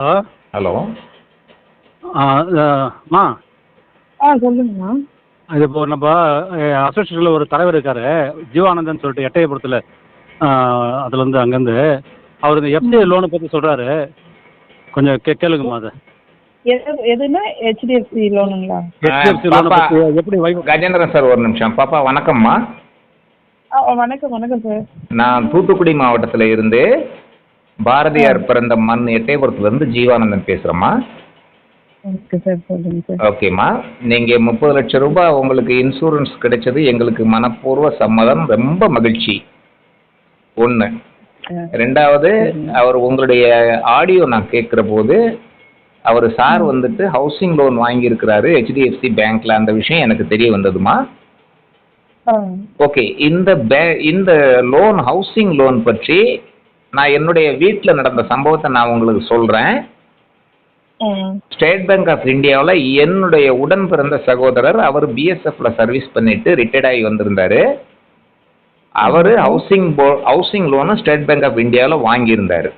Hello? Hello? ஆ அம்மா ஆ சொல்லுங்கம்மா இது இப்போ நம்ம அசோசியேஷனில் ஒரு தலைவர் இருக்கார் ஜீவானந்தன் சொல்லிட்டு எட்டயபுரத்தில். அதில் வந்து அங்கேருந்து. அவர் இந்த எஃப்டிஐ லோனை பற்றி சொல்கிறாரு கொஞ்சம் கே கேளுங்கம்மா அதை. எது எதுனா ஹெச்டிஎஃப்சி லோனுங்களா ஹெச்டிஎஃப்சி லோனை. பற்றி எப்படி கஜேந்திரன் சார் ஒரு நிமிஷம். பாப்பா வணக்கம்மா. வணக்கம் வணக்கம் சார். நான் தூத்துக்குடி மாவட்டத்தில் இருந்து பாரதியார் பிறந்த மண் எட்டயபுரத்துலேருந்து ஜீவானந்தன் பேசுகிறேம்மா ஓகேம்மா. நீங்கள் முப்பது லட்சம் ரூபாய் உங்களுக்கு இன்சூரன்ஸ் கிடைச்சது எங்களுக்கு மனப்பூர்வ சம்மதம் ரொம்ப மகிழ்ச்சி. ஒன்று ரெண்டாவது அவர் உங்களுடைய ஆடியோ நான் கேட்குற போது அவர் சார் வந்துட்டு ஹவுசிங் லோன் வாங்கியிருக்கிறாரு ஹெச்டிஎஃப்சி பேங்க்ல அந்த விஷயம் எனக்கு தெரிய வந்ததுமா ஓகே. இந்த பே இந்த லோன் ஹவுசிங் லோன் பற்றி நான் என்னுடைய வீட்டில் நடந்த சம்பவத்தை நான் உங்களுக்கு சொல்கிறேன் ஸ்டேட் பேங்க் ஆஃப் இந்தியாவில் என்னுடைய உடன் பிறந்த சகோதரர் அவர் பிஎஸ்எஃப்ல சர்வீஸ் பண்ணிட்டு ரிட்டையர்ட் ஆகி வந்திருந்தாரு. அவர் ஹவுசிங் போ housing loan State Bank of இந்தியாவில் வாங்கியிருந்தாரு.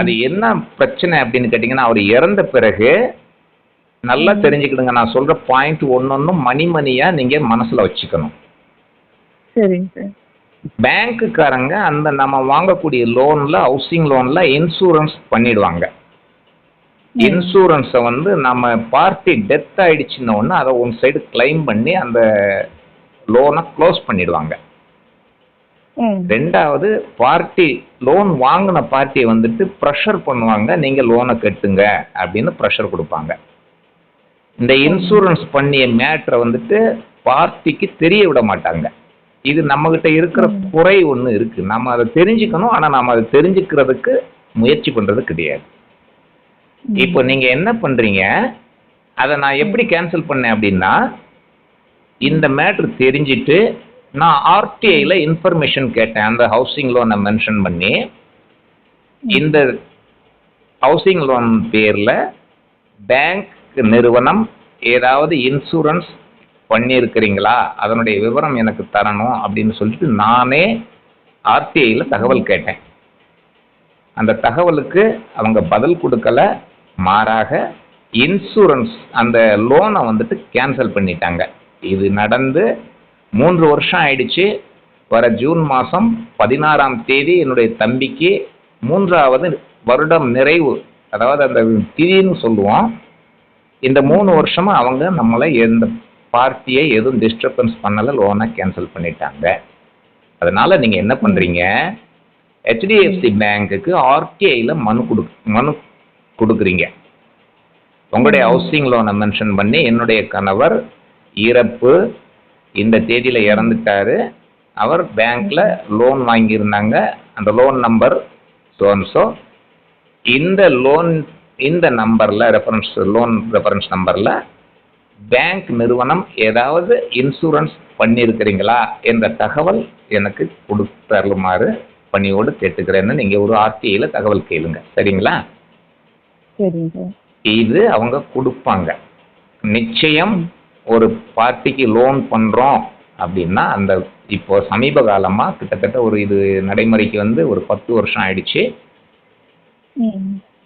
அது என்ன பிரச்சனை அப்படின்னு கேட்டிங்கன்னா அவர் இறந்த பிறகு நல்லா தெரிஞ்சுக்கிடுங்க நான் சொல்கிற பாயிண்ட் ஒன்னொன்னும் மணி மணியாக நீங்கள் மனசில் வச்சுக்கணும். சரிங்க சார். பேங்க்குக்காரங்க அந்த நம்ம வாங்கக்கூடிய லோனில் ஹவுசிங் லோனில் இன்சூரன்ஸ் பண்ணிடுவாங்க. இன்சூரன்ஸை வந்து நம்ம பார்ட்டி டெத் ஆயிடுச்சுன்ன ஒன்று அதை ஒன் சைடு கிளைம் பண்ணி அந்த லோனை க்ளோஸ் பண்ணிடுவாங்க. ரெண்டாவது பார்ட்டி லோன் வாங்கின பார்ட்டியை வந்துட்டு ப்ரெஷர் பண்ணுவாங்க நீங்கள் லோனை கட்டுங்க அப்படின்னு ப்ரெஷர் கொடுப்பாங்க. இந்த இன்சூரன்ஸ் பண்ணிய மேட்ரை வந்துட்டு பார்ட்டிக்கு தெரிய விட மாட்டாங்க. இது நம்மகிட்ட இருக்கிற குறை ஒன்று இருக்கு. நம்ம அதை தெரிஞ்சுக்கணும். ஆனால் நம்ம அதை தெரிஞ்சுக்கிறதுக்கு முயற்சி பண்ணுறது கிடையாது. இப்போ நீங்க என்ன பண்றீங்க? அதை நான் எப்படி கேன்சல் பண்ணேன் அப்படின்னா இந்த மேட்ரு தெரிஞ்சிட்டு நான் ஆர்டிஐல இன்ஃபர்மேஷன் கேட்டேன். அந்த ஹவுசிங் லோனை மென்ஷன் பண்ணி இந்த ஹவுசிங் லோன் பேர்ல பேங்க் நிறுவனம் ஏதாவது இன்சூரன்ஸ் பண்ணியிருக்கிறீங்களா? அதனுடைய விவரம் எனக்கு தரணும் அப்படின்னு சொல்லிட்டு நானே ஆர்டிஐயில் தகவல் கேட்டேன். அந்த தகவலுக்கு அவங்க பதில் கொடுக்கல. மாறாக இன்சூரன்ஸ் அந்த லோனை வந்துட்டு கேன்சல் பண்ணிட்டாங்க. இது நடந்து மூன்று வருஷம் ஆயிடுச்சு. வர ஜூன் மாதம் பதினாறாம் தேதி என்னுடைய தம்பிக்கு மூன்றாவது வருடம் நிறைவு. அதாவது அந்த திதின்னு சொல்லுவோம். இந்த மூணு வருஷமும் அவங்க நம்மளை எந்த பார்ட்டியை எதுவும் டிஸ்டர்பன்ஸ் பண்ணலை லோனை கேன்சல் பண்ணிட்டாங்க. அதனால நீங்க என்ன பண்றீங்க? ஹெச்டிஎஃப்சி பேங்க்குக்கு ஆர்டிஐல மனு கொடு மனு கொடுக்குறீங்க. உங்களுடைய ஹவுசிங் லோனை மென்ஷன் பண்ணி என்னுடைய கணவர் இறப்பு இந்த தேதியில இறந்துட்டாரு. அவர் பேங்க்ல லோன் வாங்கியிருந்தாங்க. அந்த லோன் நம்பர் ஸோ இந்த லோன் இந்த நம்பர்ல ரெஃபரன்ஸ் லோன் ரெஃபரன்ஸ் நம்பர்ல பேங்க் நிறுவனம் ஏதாவது இன்சூரன்ஸ் பண்ணியிருக்கிறீங்களா என்ற தகவல் எனக்கு கொடுத்தருமாறு பணியோடு கேட்டுக்கிறேன்னு நீங்க ஒரு ஆர்டிஐல தகவல் கேளுங்க. சரிங்களா? சரிங்க சார். இது அவங்க கொடுப்பாங்க. நிச்சயம் ஒரு பார்ட்டிக்கு லோன் பண்றோம் அப்படின்னா அந்த இப்போ சமீப காலமா கிட்டத்தட்ட ஒரு இது நடைமுறைக்கு வந்து ஒரு பத்து வருஷம் ஆயிடுச்சு.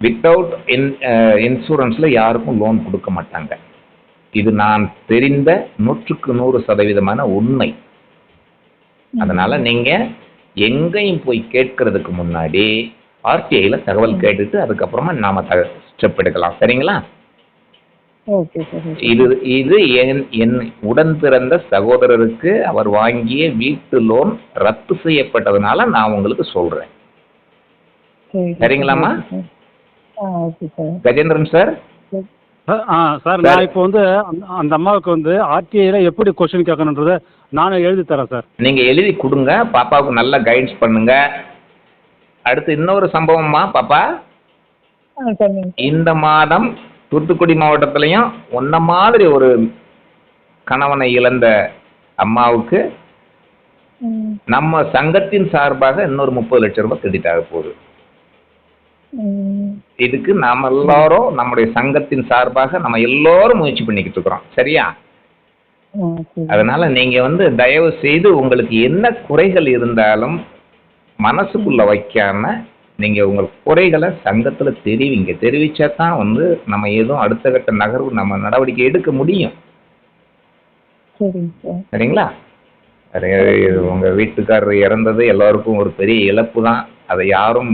வித்தவுட் இன் இன்சூரன்ஸில் யாருக்கும் லோன் கொடுக்க மாட்டாங்க. இது நான் தெரிந்த நூற்றுக்கு நூறு சதவீதமான உண்மை அதனால நீங்க எங்கேயும் போய் கேட்கறதுக்கு முன்னாடி ஆர்டிஐல தகவல் கேட்டுட்டு அதுக்கப்புறமா நாம ஸ்டெப் எடுக்கலாம் சரிங்களா. இது இது என் என் உடன் பிறந்த சகோதரருக்கு அவர் வாங்கிய வீட்டு லோன் ரத்து செய்யப்பட்டதுனால நான் உங்களுக்கு சொல்றேன் சரி சார். சரிங்களாம்மா? Okay sir. ஆ okay sir Gajendran sir sir, ஆ சார் நான் இப்போ வந்து அந்த- அந்த அம்மாவுக்கு வந்து ஆர்டிஐல எப்படி கொஸ்டின் கேட்கணுன்றதை நானே எழுதி தரேன் சார். நீங்க எழுதி கொடுங்க பாப்பாவுக்கு நல்லா கைட்ஸ் பண்ணுங்க. அடுத்து இன்னொரு சம்பவம்மா பாப்பா. இந்த மாதம் தூத்துக்குடி மாவட்டத்திலையும் உன்ன மாதிரி ஒரு கணவனை இழந்த அம்மாவுக்கு நம்ம சங்கத்தின் சார்பாக இன்னொரு முப்பது லட்சம் ரூபாய் கிரெடிட் ஆக போகுது. இதுக்கு நாம எல்லாரும் நம்முடைய சங்கத்தின் சார்பாக நம்ம எல்லாரும் முயற்சி பண்ணிக்கிட்டு இருக்கிறோம். சரியா? அதனால நீங்க வந்து தயவு செய்து உங்களுக்கு என்ன குறைகள் இருந்தாலும் மனசுக்குள்ள வைக்காம நீங்க உங்கள் குறைகளை சங்கத்துல தெரிவிங்க. தெரிவிச்சா தான் வந்து நம்ம ஏதோ அடுத்த கட்ட நகர்வு நம்ம நடவடிக்கை எடுக்க முடியும். சரிங்க சார். சரிங்களா? உங்க வீட்டுக்காரர் இறந்தது எல்லாருக்கும் ஒரு பெரிய இழப்பு தான். அதை யாரும்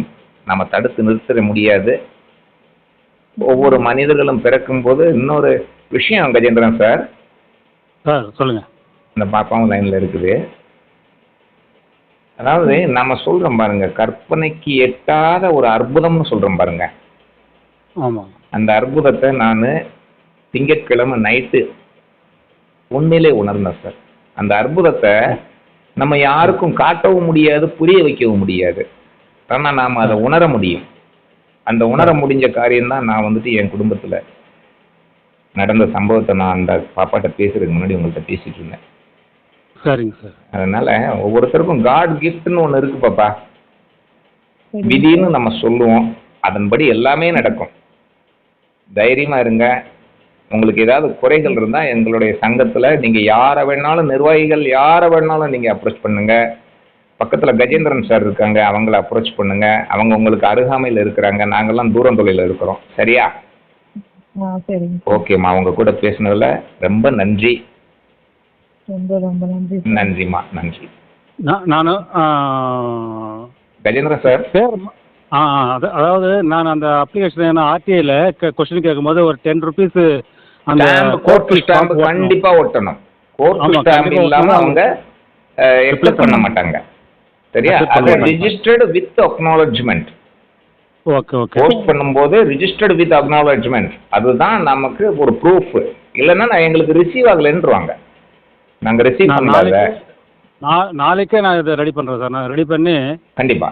நம்ம தடுத்து நிறுத்த முடியாது. ஒவ்வொரு மனிதர்களும் பிறக்கும்போது இன்னொரு விஷயம் கஜேந்திரன் சார் சார் சொல்லுங்கள் இந்த பாப்பாவும் லைன்ல இருக்குது. அதாவது நம்ம சொல்றோம் பாருங்க கற்பனைக்கு எட்டாத ஒரு அற்புதம்னு சொல்றோம் பாருங்க. அந்த அற்புதத்தை நான் திங்கட்கிழமை நைட்டு உண்மையிலே உணர்ந்தேன் சார் அந்த அற்புதத்தை நம்ம யாருக்கும் காட்டவும் முடியாது புரிய வைக்கவும் முடியாது. ஆனால் நாம் அதை உணர முடியும். அந்த உணர முடிஞ்ச காரியம்தான் நான் வந்துட்டு என் குடும்பத்தில் நடந்த சம்பவத்தை நான் அந்த பாப்பாட்ட பேசுறதுக்கு முன்னாடி உங்கள்கிட்ட பேசிட்டு இருந்தேன். சரிங்க சார். அதனால ஒவ்வொருத்தருக்கும் காட் கிஃப்ட்னு ஒன்று இருக்கு பாப்பா. விதின்னு நம்ம சொல்லுவோம். அதன்படி எல்லாமே நடக்கும். தைரியமா இருங்க. உங்களுக்கு ஏதாவது குறைகள் இருந்தா எங்களுடைய சங்கத்துல நீங்க யாரை வேணாலும் நிர்வாகிகள் யாரை வேணாலும் நீங்க அப்ரோச் பண்ணுங்க. பக்கத்துல கஜேந்திரன் சார் இருக்காங்க அவங்கள அப்ரோச் பண்ணுங்க. அவங்க உங்களுக்கு அருகாமையில் இருக்கிறாங்க. நாங்கெல்லாம் தூரம் தொலைவில் இருக்கிறோம். சரியா? ஓகேம்மா அவங்க கூட பேசுனதுல ரொம்ப நன்றி. ரொம்ப ரொம்ப நன்றி சார். நன்றிம்மா. நன்றி. நான் கஜேந்திரன் சார்? அது அதாவது நான் அந்த அப்ளிகேஷன் என்ன ஆர்டிஐயில் கொஸ்டின் கேட்கும்போது ஒரு டென் ருபீஸ் அந்த ஸ்டாம்ப் கோர்ட் ஸ்டாம்ப் கண்டிப்பா ஒட்டணும். கோர்ட் ஆமா, ஸ்டாம்ப் இல்லாம. அவங்க எக்ஸப்ட் பண்ண மாட்டாங்க. சரியா? அது. Registered with acknowledgement okay okay post பண்ணும்போது ரிஜிஸ்டர்டு வித் அக்னாலஜ்மெண்ட் அதுதான் நமக்கு ஒரு ப்ரூஃப் இல்லைன்னா நான் எங்களுக்கு ரிசீவ் ஆகலைன்றுவாங்க. நாங்க ரிசீவ் பண்ணாத நாளைக்கு நான் இதை ரெடி பண்ணுறேன் சார். நான் ரெடி பண்ணி கண்டிப்பா.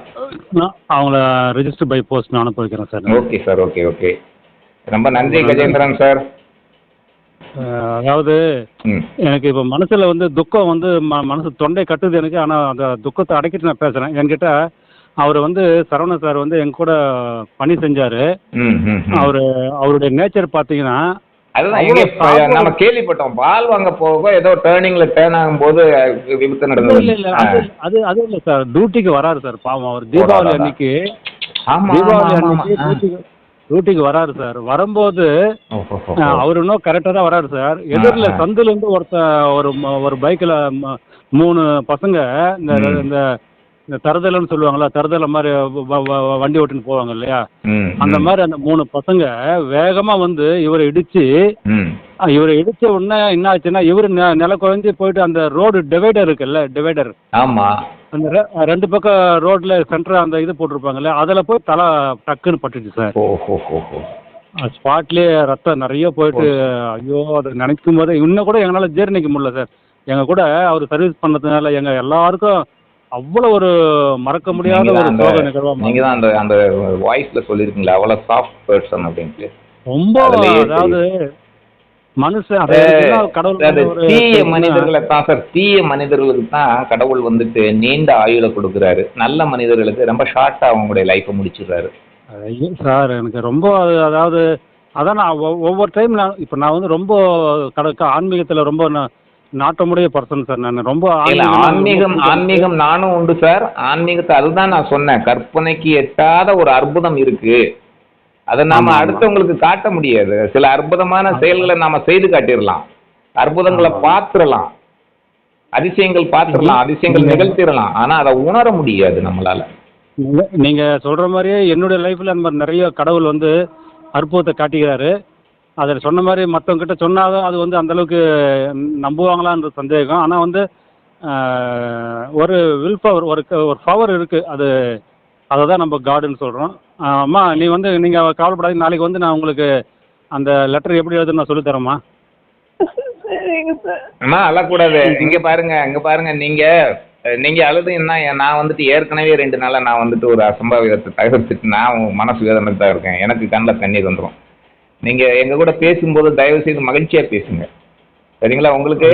நான் அவங்கள ரெஜிஸ்டர் பை போஸ்ட் நான் அனுப்பி வைக்கிறேன் sir. Okay sir okay okay ரொம்ப நன்றி. கஜேந்திரன் சார். அதாவது எனக்கு இப்போ மனசில் வந்து துக்கம் வந்து ம மனசு தொண்டை கட்டுது எனக்கு. ஆனால் அந்த துக்கத்தை அடக்கிட்டு நான் பேசுகிறேன் என்கிட்ட அவர் வந்து சரவணன் சார் வந்து என் கூட பணி செஞ்சார். அவர் அவருடைய நேச்சர் பார்த்தீங்கன்னா அதுதான் சாப்பிட- நம்ம கேள்விப்பட்டோம். பால் வாங்க போக ஏதோ டேர்னிங்ல டேர்ன் ஆகும்போது விபத்து இல்ல நடந்தது அது அது இல்லை சார் டியூட்டிக்கு வராரு சார் பாவம் அவர் தீபாவளி? அன்னைக்கு. தீபாவளி அன்னைக்கு. டியூட்டிக்கு வராரு சார் வரும்போது அவர் இன்னும் கரெக்டாக தான் வராரு சார் எதிரில் ஆ. சந்துல இருந்து ஒருத்தன் ஒரு ஒரு பைக்கில் மூணு பசங்க இந்த. இந்த இந்த தருதலைன்னு சொல்லுவாங்கல்ல தருதலை மாதிரி வண்டி ஓட்டின்னு போவாங்க இல்லையா? அந்த மாதிரி அந்த மூணு பசங்க வேகமா வந்து இவரை இடிச்சு இவரை இடிச்ச உடனே என்ன ஆச்சுன்னா இவர் நில குறைஞ்சி போயிட்டு அந்த ரோடு டிவைடர் இருக்குல்ல டிவைடர் ஆமா. அந்த ரெ- ரெண்டு பக்கம் ரோட்ல சென்டர் அந்த இது போட்டிருப்பாங்கல்ல அதில் போய் தலை டக்குன்னு பட்டுச்சு சார். ஓஹோஹோஹோ. ஸ்பாட்லேயே ரத்தம் நிறைய போயிட்டு ஐயோ அதை நினைக்கும் போது இன்னும் கூட எங்களால் ஜீரணிக்க முடியல சார். எங்கள் கூட அவர் சர்வீஸ் பண்ணதுனால எங்கள் எல்லாருக்கும் அவ்வளோ ஒரு மறக்க முடியாத ஒரு சோக நிகழ்வாக நீங்க தான் அந்த அந்த வாய்ஸ்ல சொல்லிருக்கீங்களா அவ்வளவு சாஃப்ட் பர்சன் அப்படின்ட்டு ரொம்ப அதாவது தீய. மனிதர்களை தான் சார் தீய மனிதர்களுக்கு தான் கடவுள் வந்துட்டு நீண்ட ஆயுளை கொடுக்குறாரு. நல்ல மனிதர்களுக்கு ரொம்ப ஷார்ட்டா அவங்களுடைய லைஃப்பை முடிச்சிடுறாரு. சார் எனக்கு ரொம்ப அது- அதாவது அதான் நான் ஒவ்- ஒவ்வொரு டைம் நான் இப்போ நான் வந்து ரொம்ப கடக்க ஆன்மீகத்தில் ரொம்ப நாட்டமுடைய பர்சன் சார் நான். ரொம்ப ஆன்மீகம் ஆன்மீகம் நானும் உண்டு சார். ஆன்மீகத்தை அதுதான் நான் சொன்னேன். கற்பனைக்கு எட்டாத ஒரு அற்புதம் இருக்கு. அதை நாம. அடுத்தவங்களுக்கு காட்ட முடியாது. சில அற்புதமான செயல்களை நாம செய்து காட்டிடலாம். அற்புதங்களை. பார்த்துடலாம். அதிசயங்கள் பார்த்துடலாம் அதிசயங்கள் நிகழ்த்திடலாம். ஆனா அதை உணர முடியாது நம்மளால. நீங்க- சொல்ற மாதிரியே என்னுடைய லைஃப்ல அந்த மாதிரி நிறைய கடவுள் வந்து அற்புதத்தை காட்டுகிறாரு. அதில் சொன்ன மாதிரி மற்றவங்க கிட்ட சொன்னாதான் அது வந்து அந்த அளவுக்கு நம்புவாங்களான்ற சந்தேகம். ஆனால் வந்து ஒரு வில் பவர் ஒரு ஒரு பவர் இருக்கு. அது அதை தான் நம்ம காடுன்னு சொல்கிறோம் அம்மா நீ வந்து நீங்கள் கவலைப்படாதீங்க. நாளைக்கு வந்து நான் உங்களுக்கு அந்த லெட்டர் எப்படி எழுதுன்னு நான் சொல்லித் தரேம்மா சரிங்க சார் அம்மா அழக்கூடாது. இங்க பாருங்க இங்க பாருங்க. நீங்க நீங்க அழுதுன்னா நான் வந்துட்டு ஏற்கனவே ரெண்டு நாளா நான் வந்துட்டு ஒரு அசம்பாவிதத்தை தவிர்த்துட்டு நான் மனசு வேதனை தான் இருக்கேன். எனக்கு கண்ணில் கண்ணீர் வந்துடும் நீங்க எங்க கூட பேசும்போது தயவு செய்து மகிழ்ச்சியா பேசுங்க. சரிங்களா? உங்களுக்கு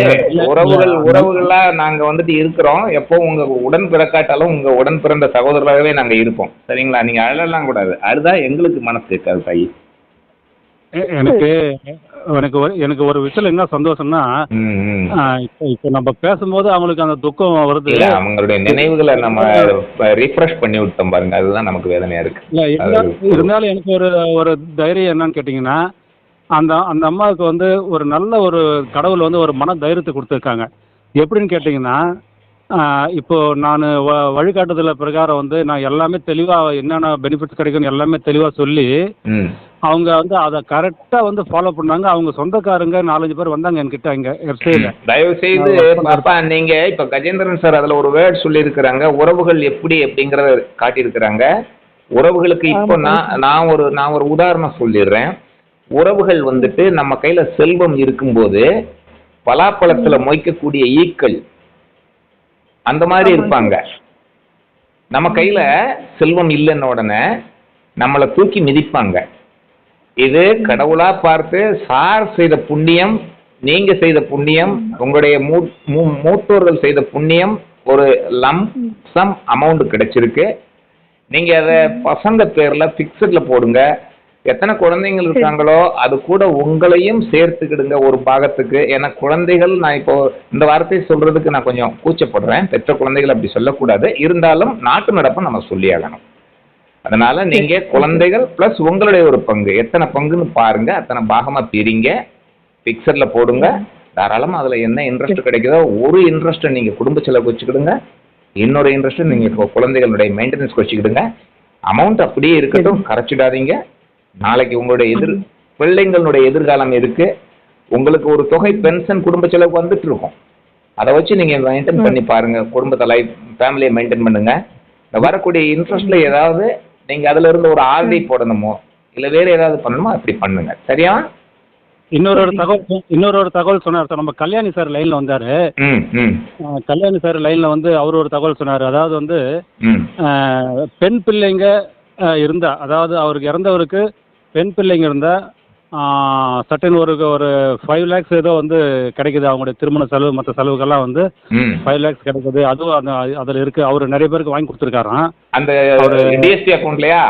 உறவுகள். உறவுகளா நாங்க வந்துட்டு இருக்கிறோம். எப்போ உங்க உடன் பிறக்காட்டாலும் உங்க உடன் பிறந்த சகோதரராகவே நாங்க இருப்போம். சரிங்களா? நீங்க அழலாம் கூடாது. அழுதா எங்களுக்கு மனசு கேட்காது தாயி. எனக்கு எனக்கு ஒரு எனக்கு ஒரு விஷயம் என்ன சந்தோஷம்னா இப்போ இப்போ நம்ம பேசும்போது அவங்களுக்கு அந்த துக்கம் வருது. அவங்களுடைய நினைவுகளை நம்ம ரீஃப்ரெஷ் பண்ணி விட்டோம் பாருங்க. அதுதான் நமக்கு வேதனையா இருக்கு. இருந்தாலும் எனக்கு ஒரு ஒரு தைரியம் என்னன்னு கேட்டிங்கன்னா அந்த அந்த அம்மாவுக்கு வந்து ஒரு நல்ல ஒரு கடவுள் வந்து ஒரு மன தைரியத்தை கொடுத்துருக்காங்க. எப்படின்னு கேட்டிங்கன்னா இப்போ நான் வ வழிகாட்டுதல பிரகாரம் வந்து நான் எல்லாமே தெளிவாக என்னென்ன பெனிஃபிட்ஸ் கிடைக்கும்னு எல்லாமே தெளிவாக சொல்லி அவங்க வந்து அதை கரெக்டாக வந்து ஃபாலோ பண்ணாங்க. அவங்க சொந்தக்காரங்க நாலஞ்சு பேர் வந்தாங்க என்கிட்ட இங்கே தயவு செய்து பாப்பா நீங்க இப்ப கஜேந்திரன் சார் அதுல ஒரு வேர்ட் சொல்லியிருக்கிறாங்க. உறவுகள் எப்படி அப்படிங்கறத காட்டியிருக்கிறாங்க. உறவுகளுக்கு இப்போ நான் நான் ஒரு நான் ஒரு உதாரணம் சொல்லிடுறேன். உறவுகள் வந்துட்டு நம்ம கையில செல்வம் இருக்கும்போது பலாப்பழத்துல மொய்க்கக்கூடிய ஈக்கள் அந்த மாதிரி இருப்பாங்க. நம்ம கையில செல்வம் இல்லைன்ன உடனே நம்மளை தூக்கி மிதிப்பாங்க. இது கடவுளா பார்த்து சார் செய்த புண்ணியம் நீங்க செய்த புண்ணியம் உங்களுடைய மூ- மூத்தோர்கள் செய்த புண்ணியம் ஒரு லம் சம் அமௌண்ட் கிடைச்சிருக்கு. நீங்க அதை பசங்க பேர்ல பிக்சட்ல போடுங்க. எத்தனை குழந்தைங்கள் இருக்காங்களோ அது கூட உங்களையும் சேர்த்துக்கிடுங்க ஒரு பாகத்துக்கு. ஏன்னா குழந்தைகள் நான் இப்போ இந்த வார்த்தையை சொல்றதுக்கு நான் கொஞ்சம் கூச்சப்படுறேன். பெற்ற குழந்தைகள் அப்படி சொல்லக்கூடாது. இருந்தாலும் நாட்டு நடப்பை நம்ம சொல்லி ஆகணும். அதனால நீங்க குழந்தைகள் பிளஸ் உங்களுடைய ஒரு பங்கு. எத்தனை பங்குன்னு பாருங்க. அத்தனை பாகமா பிரிங்க. பிக்சர்ல போடுங்க. தாராளமா அதுல என்ன இன்ட்ரெஸ்ட் கிடைக்குதோ ஒரு இன்ட்ரெஸ்ட்டை நீங்க குடும்ப செலவுக்கு வச்சுக்கிடுங்க. இன்னொரு இன்ட்ரெஸ்ட் நீங்க குழந்தைகளுடைய மெயின்டெனன்ஸ்க்கு வச்சுக்கிடுங்க. அமௌண்ட் அப்படியே இருக்கட்டும். கரைச்சிடாதீங்க. நாளைக்கு உங்களுடைய எதிர் பிள்ளைங்களுடைய எதிர்காலம் இருக்கு உங்களுக்கு ஒரு தொகை பென்ஷன் குடும்ப செலவுக்கு வந்துட்டு இருக்கும். அதை வச்சு நீங்க மெயின்டைன் பண்ணி பாருங்க. குடும்பத்தை லைஃப் ஃபேமிலியை மெயின்டைன் பண்ணுங்க. இந்த வரக்கூடிய இன்ட்ரெஸ்ட்ல ஏதாவது நீங்க அதுல இருந்து ஒரு ஆர்டி போடணுமோ? இல்ல வேற ஏதாவது பண்ணணுமோ அப்படி பண்ணுங்க. சரியா? இன்னொரு ஒரு தகவல் இன்னொரு ஒரு தகவல் சொன்னார். சார் நம்ம கல்யாணி சார் லைனில் வந்தார். கல்யாணி சார் லைனில் வந்து அவர் ஒரு தகவல் சொன்னார். அதாவது வந்து பெண் பிள்ளைங்க இருந்தா அதாவது அவருக்கு இறந்தவருக்கு பெண் பிள்ளைங்க இருந்தா சட்டன் ஒரு ஒரு ஃபைவ் லேக்ஸ் ஏதோ வந்து கிடைக்குது. அவங்களுடைய திருமண செலவு மற்ற செலவுக்கெல்லாம் வந்து ஃபைவ் லேக்ஸ் கிடைக்குது. அதுவும் அந்த அதில் இருக்கு. அவர் நிறைய பேருக்கு வாங்கி கொடுத்துருக்காராம். அந்த டிஎஸ்டி அக்கௌண்ட்லயா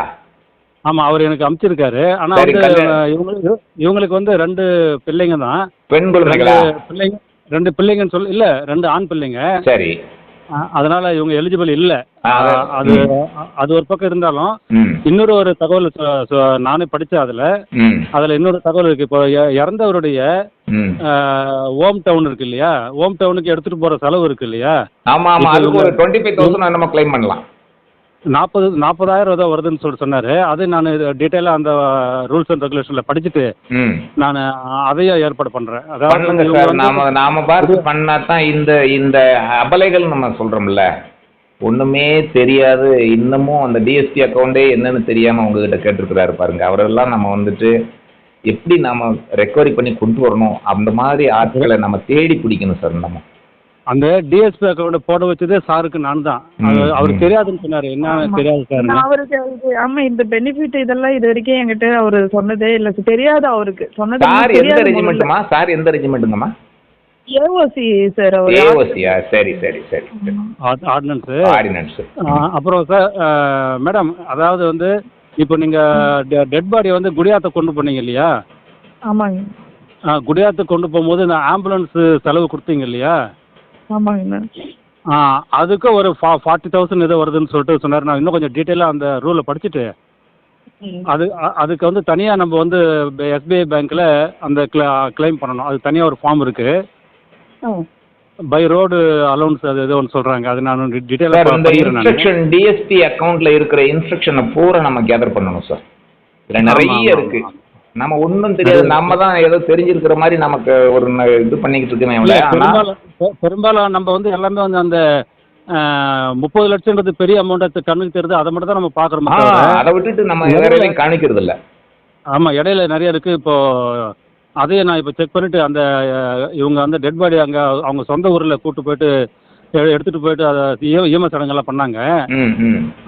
ஆமாம் அவர் எனக்கு அமுச்சிருக்காரு. ஆனால் வந்து. இவங்களுக்கு இவங்களுக்கு வந்து ரெண்டு பிள்ளைங்க தான். பெண் பிள்ளைங்க ரெண்டு பிள்ளைங்கன்னு சொல்லி இல்லை ரெண்டு ஆண் பிள்ளைங்க. சரி. அதனால இவங்க எலிஜிபிள் இல்லை. அது அது ஒரு பக்கம் இருந்தாலும் இன்னொரு ஒரு தகவல் நானே படித்தேன் அதில். அதில் இன்னொரு தகவல் இருக்குது இப்போ இறந்தவருடைய ஓம் டவுன் இருக்கு இல்லையா? ஓம் டவுனுக்கு எடுத்துகிட்டு போகிற செலவு இருக்கு இல்லையா? ஆமா ஆமா. அதுக்கு ஒரு டுவெண்ட்டி ஃபைவ் தௌசண்ட் நம்ம கிளைம் பண்ணலாம். நாற்பது நாற்பதாயிரம் ஏதோ வருதுன்னு சொல்லிட்டு சொன்னார். அது நான் டீட்டெயிலாக அந்த ரூல்ஸ் அண்ட் ரெகுலேஷனில் படிச்சுட்டு நான் அதையும் ஏற்பாடு பண்ணுறேன் இவங்க சார் நாம நாம பார்த்து பண்ணா தான் இந்த இந்த அபலைகள் நம்ம சொல்றோம்ல. ஒண்ணுமே தெரியாது. இன்னமும் அந்த டிஎஸ்பி அக்கௌண்டே என்னன்னு தெரியாம உங்ககிட்ட கேட்டிருக்கிறாரு பாருங்க. அவரெல்லாம் நம்ம வந்துட்டு எப்படி நாம ரெக்கவரி பண்ணி கொண்டு வரணும்? அந்த மாதிரி ஆட்களை நம்ம தேடி பிடிக்கணும் சார் நம்ம. அந்த டிஎஸ்பி அக்கௌண்ட் போட வச்சதே சாருக்கு நான் தான் ம். தெரியாதுன்னு சொன்னார். என்ன தெரியாது சார் நான் அவருக்கு ஆமா இந்த பெனிஃபிட் இதெல்லாம் இது வரைக்கும் என்கிட்ட அவரு சொன்னதே இல்ல. சார். தெரியாது அவருக்கு. சொன்னது சார் எந்த தெரியாது ரெஜிமெண்ட்டுமா சார் எந்த ரெஜிமெண்ட்டுங்கம்மா ஏஓசி சார் அவர் ஏஓசியா சரி சரி சரி ஆர்டினன்ஸு. ஆர்டினன்ஸ். அப்புறம் சார் மேடம் அதாவது வந்து இப்போ நீங்கள் டெட் பாடியை வந்து குடியாத்த கொண்டு போனீங்க இல்லையா? ஆமாங்க. ஆ, குடியாத்துக்கு கொண்டு போகும்போது நான் ஆம்புலன்ஸு செலவு கொடுத்தீங்க இல்லையா? ஆமாங்கண்ணா. ஆ, அதுக்கு ஒரு ஃபா ஃபார்ட்டி தௌசண்ட் ஏதோ வருதுன்னு சொல்லிட்டு சொன்னார். நான் இன்னும் கொஞ்சம் டீட்டெயிலாக அந்த ரூலை படிச்சுட்டு. அது அதுக்கு வந்து தனியாக நம்ம வந்து எஸ்பிஐ பேங்க்கில் அந்த கிளைம் பண்ணணும். அது தனியாக ஒரு ஃபார்ம் இருக்குது. பை ரோடு அலௌன்ஸ் அது ஏதோ ஒன்று சொல்கிறாங்க அது நான் டீட்டெயிலாக நான். இன்ஸ்ட்ரக்ஷன் டிஎஸ்பி அக்கௌண்ட்ல இருக்கிற இன்ஸ்ட்ரக்ஷனை பூரா நம்ம கேதர் பண்ணணும் சார். இதுல நிறைய ஆமா, இருக்கு. ஆமா. நம்ம ஒன்றும் தெரியாது. நம்ம தான் ஏதோ தெரிஞ்சிருக்கிற மாதிரி நமக்கு ஒரு இது பண்ணிக்கிட்டு இருக்கமே பெரும்பாலும் நம்ம வந்து எல்லாமே வந்து அந்த முப்பது லட்சம்ன்றது பெரிய அமௌண்ட் கண்ணுக்கு தெரியுது அதை மட்டும் தான் நம்ம பார்க்குறோம் ஆ, அதை விட்டுட்டு நம்ம எதையும் காணிக்கிறது இல்ல. ஆமாம் இடையில நிறைய இருக்குது இப்போ அதையே நான் இப்போ செக் பண்ணிவிட்டு அந்த இவங்க வந்து டெட் பாடி அங்கே அவங்க சொந்த ஊரில் கூட்டு போயிட்டு எடுத்துகிட்டு போயிட்டு அதை ஈம சடங்கெல்லாம் பண்ணாங்க.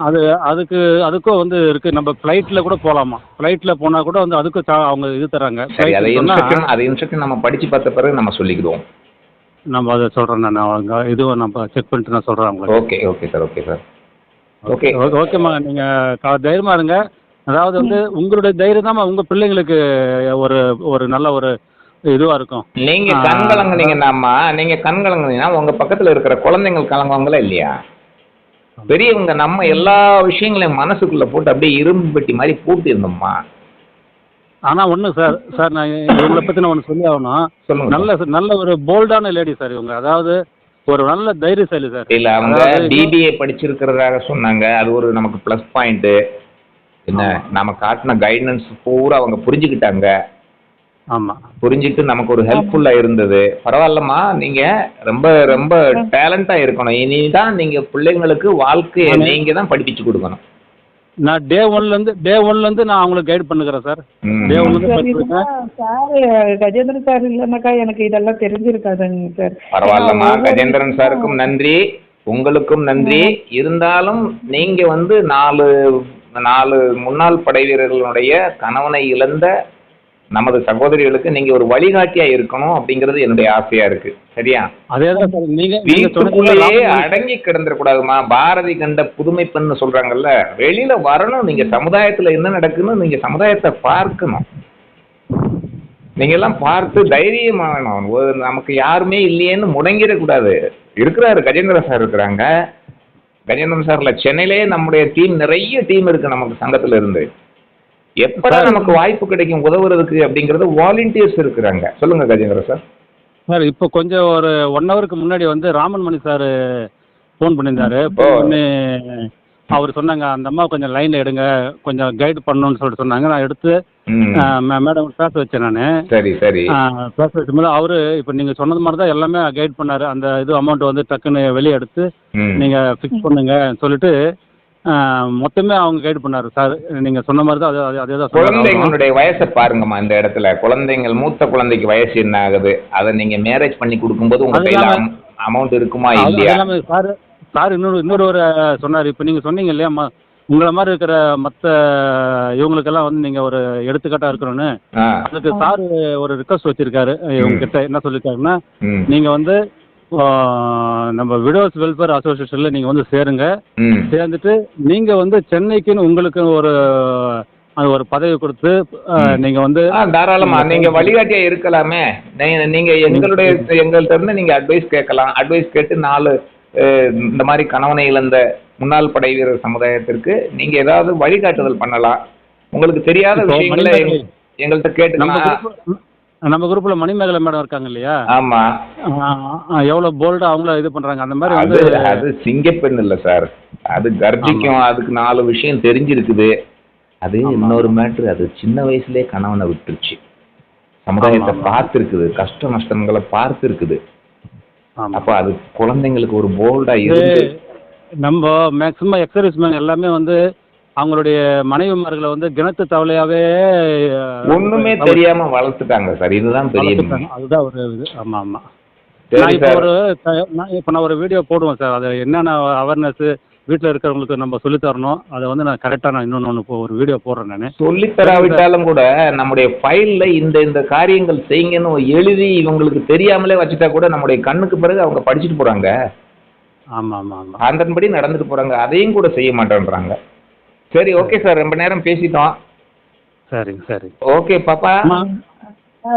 அது அதுக்கு அதுக்கும் வந்து இருக்குது நம்ம ஃப்ளைட்டில் கூட போகலாமா ஃப்ளைட்டில் போனால் கூட வந்து அதுக்கும் அவங்க இது தராங்க. அதை இன்ஸ்ட்ரக்ஷன் இன்ஸ்ட்ரக்ஷன் நம்ம படிச்சு பார்த்த பிறகு நம்ம சொல்லிக்கிடுவோம். நம்ம அதை சொல்கிறேன் நான். அவங்க இதுவும் நம்ம செக் பண்ணிட்டு நான் சொல்கிறேன் அவங்களுக்கு. Okay okay sir okay sir. Okay. Okay. ஓகேம்மா நீங்கள் தைரியமாக இருங்க. அதாவது வந்து உங்களுடைய தைரியம் தான் உங்கள் பிள்ளைங்களுக்கு ஒரு ஒரு நல்ல ஒரு இதுவாக இருக்கும். நீங்க. கண் கலங்குனீங்கன்னாம்மா நீங்க கண் கலங்குனீங்கன்னா உங்க பக்கத்துல இருக்கிற குழந்தைங்கள் கலங்குவாங்களா இல்லையா? பெரியவங்க நம்ம எல்லா விஷயங்களையும் மனசுக்குள்ள போட்டு அப்படியே இரும்பு பெட்டி மாதிரி பூட்டி இருந்தோம்மா. ஆனால் ஒன்று சார் சார் நான் இவங்களை பற்றி நான் சொல்லி ஆகணும். நல்ல நல்ல ஒரு போல்டான லேடி சார் இவங்க. அதாவது ஒரு நல்ல தைரியசாலி சார். இல்ல அவங்க பிபிஏ படிச்சிருக்கிறதாக சொன்னாங்க. அது ஒரு நமக்கு ப்ளஸ் பாயிண்ட் என்ன நம்ம காட்டின கைடன்ஸ் பூரா அவங்க புரிஞ்சுக்கிட்டாங்க. ஆமாம் புரிஞ்சுட்டு நமக்கு ஒரு ஹெல்ப்ஃபுல்லா இருந்தது. பரவாயில்லம்மா. நீங்க ரொம்ப ரொம்ப டேலண்டா இருக்கணும். இனிதான் நீங்க பிள்ளைங்களுக்கு வாழ்க்கையை ஆமா. நீங்க தான் படிப்பிச்சு கொடுக்கணும். நான் டே ஒன்லேருந்து டே ஒன்லேருந்து நான் அவங்களுக்கு கைட் பண்ணுகிறேன் சார். டே ஒன்லேருந்து கஜேந்திரன் சார் இல்லைன்னாக்கா எனக்கு இதெல்லாம் தெரிஞ்சிருக்காதுங்க சார் பரவாயில்லம்மா. கஜேந்திரன் சாருக்கும் நன்றி. உங்களுக்கும் நன்றி. இருந்தாலும் நீங்க வந்து நாலு நாலு முன்னாள் படை வீரர்களுடைய கணவனை இழந்த நமது சகோதரிகளுக்கு நீங்க ஒரு வழிகாட்டியா இருக்கணும் அப்படிங்கிறது என்னுடைய ஆசையா இருக்கு. சரியா? வீட்டுக்குள்ளேயே அடங்கி கிடந்துடக்கூடாதுமா? பாரதி கண்ட புதுமை பெண்ணு சொல்றாங்கல்ல வெளியில வரணும். நீங்க சமுதாயத்துல என்ன நடக்குன்னு நீங்க சமுதாயத்தை பார்க்கணும். நீங்க எல்லாம் பார்த்து தைரியமாகணும். நமக்கு யாருமே இல்லையேன்னு முடங்கிடக்கூடாது. இருக்கிறாரு. கஜேந்திர சார் இருக்கிறாங்க. கஜேந்திரன் சார்ல சென்னையிலே நம்முடைய டீம் நிறைய டீம் இருக்கு நமக்கு சங்கத்துல இருந்து எப்பதான் நமக்கு வாய்ப்பு கிடைக்கும் உதவுறதுக்கு அப்படிங்கறது வாலண்டியர்ஸ் இருக்கிறாங்க. சொல்லுங்க கஜேந்திர சார். சார் இப்போ கொஞ்சம் ஒரு ஒன் ஹவருக்கு முன்னாடி வந்து ராமன் மணி சார் ஃபோன் பண்ணியிருந்தாரு. பண்ணி அவர் சொன்னாங்க அந்த அம்மா கொஞ்சம் லைனில் எடுங்க கொஞ்சம் கைடு பண்ணணும்னு சொல்லிட்டு சொன்னாங்க. நான் எடுத்து மேடம் பேச வச்சேன் நான். சரி சரி. பேச வைக்கும்போது அவர் இப்போ நீங்கள் சொன்னது மாதிரி தான் எல்லாமே கைட் பண்ணார். அந்த இது அமௌண்ட் வந்து டக்குன்னு வெளியே எடுத்து ம். நீங்கள் ஃபிக்ஸ் பண்ணுங்க சொல்லிட்டு மொத்தமே அவங்க கைட் பண்ணார் சார். நீங்கள் சொன்ன மாதிரி தான் அதே அதே- தான். குழந்தைங்களுடைய வயசை பாருங்கம்மா இந்த இடத்துல. குழந்தைங்கள் மூத்த குழந்தைக்கு வயசு என்ன ஆகுது? அதை நீங்க மேரேஜ் பண்ணி கொடுக்கும்போது உங்க அது கையில அமௌண்ட் இருக்குமா இல்லையா? சார் சார் இன்னொரு இன்னொரு ஒரு சொன்னார். இப்போ நீங்கள் சொன்னீங்க இல்லையா உங்களை மாதிரி இருக்கிற மற்ற இவங்களுக்கெல்லாம் வந்து நீங்கள் ஒரு எடுத்துக்காட்டாக இருக்கணும்னு. அதுக்கு சார் ஒரு ரிக்வஸ்ட் வச்சிருக்காரு. இவங்ககிட்ட என்ன சொல்லியிருக்காருன்னா ம், நீங்கள் வந்து நம்ம விடோஸ் வெல்ஃபேர் அசோசியேஷனில் நீங்கள் வந்து சேருங்க. சேர்ந்துட்டு நீங்கள் வந்து சென்னைக்குன்னு உங்களுக்கு ஒரு அது ஒரு பதவி கொடுத்து நீங்கள் வந்து தாராளமா. நீங்க வழிகாட்டியா இருக்கலாமே. நீங்க- நீங்க எங்களுடைய எங்கள்கிட்ட இருந்து நீங்க அட்வைஸ் கேட்கலாம். அட்வைஸ் கேட்டு நாலு இந்த மாதிரி கணவனை இழந்த முன்னாள் படை வீரர் சமுதாயத்திற்கு நீங்க ஏதாவது வழிகாட்டுதல் பண்ணலாம். உங்களுக்கு தெரியாத விஷயங்களை எங்கள்கிட்ட கேட்டுக்கலாம். நம்ம குரூப்பில் மணிமேகலை மேடம் இருக்காங்க இல்லையா? ஆமா. எவ்வளோ போல்டாக அவங்கள இது பண்ணுறாங்க அந்த மாதிரி அது வந்து அது சிங்கப்பெண் இல்ல சார். அது கர்ஜிக்கும் அதுக்கு நாலு விஷயம் தெரிஞ்சிருக்குது. அது இன்னொரு மேட்ரு அது சின்ன வயசுலயே கணவனை விட்டுருச்சு. சமுதாயத்தை. பார்த்துருக்குது. கஷ்ட நஷ்டங்களை பார்த்துருக்குது. அப்ப அது குழந்தைங்களுக்கு ஒரு போல்டா இருந்து நம்ம மேக்ஸிமம் எக்ஸர்வீஸ் மேன் எல்லாமே வந்து அவங்களுடைய மனைவிமார்களை வந்து கிணத்து தவளையாவே ஒண்ணுமே தெரியாம வளர்த்துட்டாங்க சார். இதுதான் பெரிய. அதுதான் ஒரு இது. ஆமாம் சரி நான் இப்போ ஒரு இப்போ நான் ஒரு வீடியோ போடுவேன் சார். அது என்னென்ன அவேர்னஸ் வீட்டில் இருக்கிறவங்களுக்கு நம்ம சொல்லித் தரணும். அதை வந்து நான் கரெக்டாக நான் இன்னொன்று ஒரு வீடியோ போடுறேன் நான். சொல்லித் தராவிட்டாலும் கூட நம்முடைய ஃபைல்ல இந்த இந்த காரியங்கள் செய்யுங்கன்னு எழுதி இவங்களுக்கு தெரியாமலே வச்சுட்டா கூட நம்முடைய கண்ணுக்கு பிறகு அவங்க படிச்சுட்டு போறாங்க. ஆமாம் ஆமாம் ஆமாம் அதன்படி நடந்துட்டு போறாங்க. அதையும் கூட செய்ய மாட்டேன்றாங்க. சரி ஓகே சார் ரொம்ப நேரம் பேசிட்டோம். சரிங்க சரி. ஓகே பாப்பா.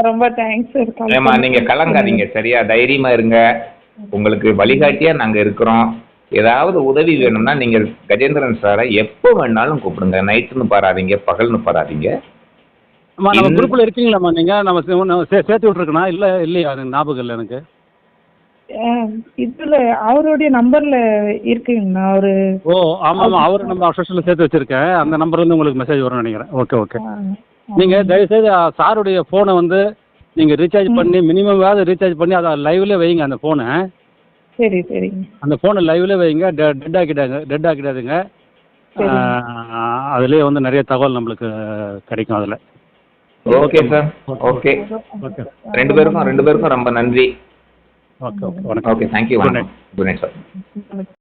ரொம்ப தேங்க்ஸ் சார் ஏமா நீங்க கலங்காதீங்க. சரியா தைரியமா இருங்க. உங்களுக்கு வழிகாட்டியா நாங்க இருக்கிறோம். ஏதாவது உதவி வேணும்னா நீங்க கஜேந்திரன் சாரை எப்போ வேணாலும் கூப்பிடுங்க. நைட்டுன்னு பாராதீங்க பகல்னு பாராதீங்க. நம்ம குரூப்பில் இருக்கீங்களாம்மா நீங்கள் நம்ம சேர்த்து விட்ருக்கணும் இல்லை இல்லையா? ஞாபகம் இல்லை எனக்கு. இதுல அவருடைய நம்பர்ல இருக்குங்கண்ணா அவரு ஓ ஆமாம் ஆமாம் அவர் நம்ம அசோசியேஷனில் சேர்த்து வச்சுருக்கேன். அந்த நம்பர்லேருந்து உங்களுக்கு மெசேஜ் வரும்னு நினைக்கிறேன். ஓகே ஓகே ஆ, நீங்கள் தயவுசெய்து அ, சாருடைய ஃபோனை வந்து நீங்கள் ரீசார்ஜ் பண்ணி மினிமம் ரீசார்ஜ் பண்ணி அதை லைவ்ல வைங்க அந்த ஃபோனை சரி சரிங்க. அந்த ஃபோனை லைவ்ல வைங்க டெட் ஆக்கிடாங்க டெட் ஆக்கிடாதுங்க. சரி. அதுலேயே வந்து நிறைய தகவல் நம்மளுக்கு கிடைக்கும் அதில். ஓகே சார் ஓகே ஓகே ரெண்டு பேருக்கும் ரெண்டு பேருக்கும் ரொம்ப நன்றி. ஓகே ஓகே வணக்கம் ஓகே தேங்க்யூ Good வணக்கம் குட் நைட் சார் வணக்கம்.